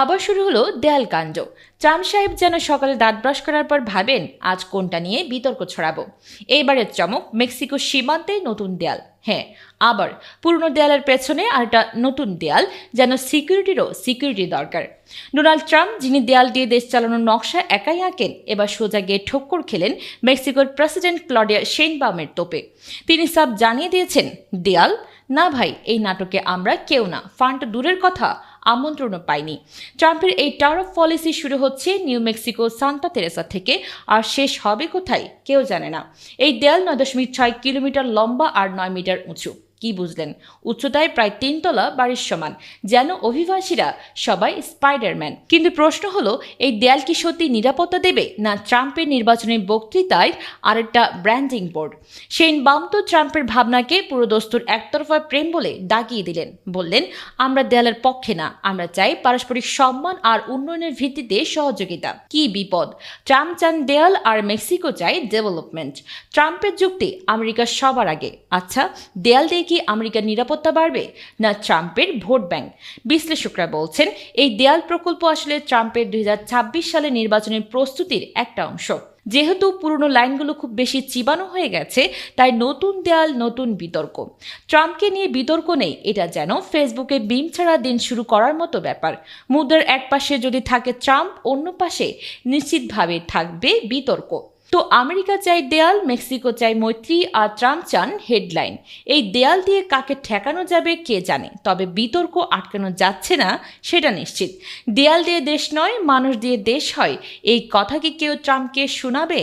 আবার শুরু হলো দেয়াল কাণ্ড। ট্রাম্প সাহেব যেন সকালে দাঁত ব্রাশ করার পর ভাবেন, আজ কোনটা নিয়ে বিতর্ক ছড়াবো। এইবারের চমক মেক্সিকো সীমান্তে নতুন দেয়াল। হ্যাঁ আবার পুরনো দেয়ালের পেছনে আরেকটা নতুন দেয়াল, যেন সিকিউরিটিরও সিকিউরিটি দরকার। ডোনাল্ড ট্রাম্প, যিনি দেয়াল দিয়ে দেশ চালানোর নকশা একাই আঁকেন, এবার সোজা গিয়ে ঠক্কর খেলেন মেক্সিকোর প্রেসিডেন্ট ক্লডিয়া শেনবামের তোপে। তিনি সব জানিয়ে দিয়েছেন, দেয়াল? না ভাই, এই নাটকে আমরা কেউ না। ফান্ড দূরের কথা আমন্ত্রণও পায়নি। ট্রাম্পের এই টারফ পলিসি শুরু হচ্ছে নিউ মেক্সিকো সান্তা তেরেসা থেকে, আর শেষ হবে কোথায় কেউ জানে না। এই দেয়াল নয় দশমিক ছয় কিলোমিটার লম্বা আর নয় মিটার উঁচু। কি বুঝলেন? উচ্চতায় প্রায় তিনতলা বাড়ির সমান। যেন অভিবাসীরা সবাই স্পাইডারম্যান কিন্তু প্রশ্ন হলো, এই দেয়াল কি সত্যি নিরাপত্তা দেবে না ট্রাম্পের নির্বাচনী বক্তৃতায় আরেকটা ব্র্যান্ডিং বোর্ড শেন বাম তো ট্রাম্পের ভাবনাকে পুরো দস্তুর একতরফা প্রেম বলে দাগিয়ে দিলেন। বললেন, আমরা দেয়ালের পক্ষে না। আমরা চাই পারস্পরিক সম্মান আর উন্নয়নের ভিত্তিতে সহযোগিতা। কি বিপদ? ট্রাম্প চান দেয়াল আর মেক্সিকো চাই ডেভেলপমেন্ট ট্রাম্পের যুক্তি আমেরিকা সবার আগে। আচ্ছা দেয়াল দিয়ে কি আমেরিকার নিরাপত্তা বাড়বে না ট্রাম্পের ভোট ব্যাংক? বিশ্লেষকরা বলছেন, এই দেয়াল প্রকল্প আসলে ট্রাম্পের দুই সালে নির্বাচনের প্রস্তুতির একটা অংশ। যেহেতু পুরনো লাইনগুলো খুব বেশি চিবানো হয়ে গেছে, তাই নতুন দেয়াল, নতুন বিতর্ক। ট্রাম্পকে নিয়ে বিতর্ক নেই, এটা যেন ফেসবুকে বিম ছাড়া দিন শুরু করার মতো ব্যাপার। মুদ্রার এক পাশে যদি থাকে ট্রাম্প, অন্য পাশে নিশ্চিতভাবে থাকবে বিতর্ক। তো আমেরিকা চাই দেয়াল, মেক্সিকো চাই মৈত্রী আর ট্রাম্প চান হেডলাইন। এই দেয়াল দিয়ে কাকে ঠেকানো যাবে কে জানে, তবে বিতর্ক আটকানো যাচ্ছে না সেটা নিশ্চিত। দেয়াল দিয়ে দেশ নয়, মানুষ দিয়ে দেশ হয়। এই কথা কি কেউ ট্রাম্পকে শোনাবে?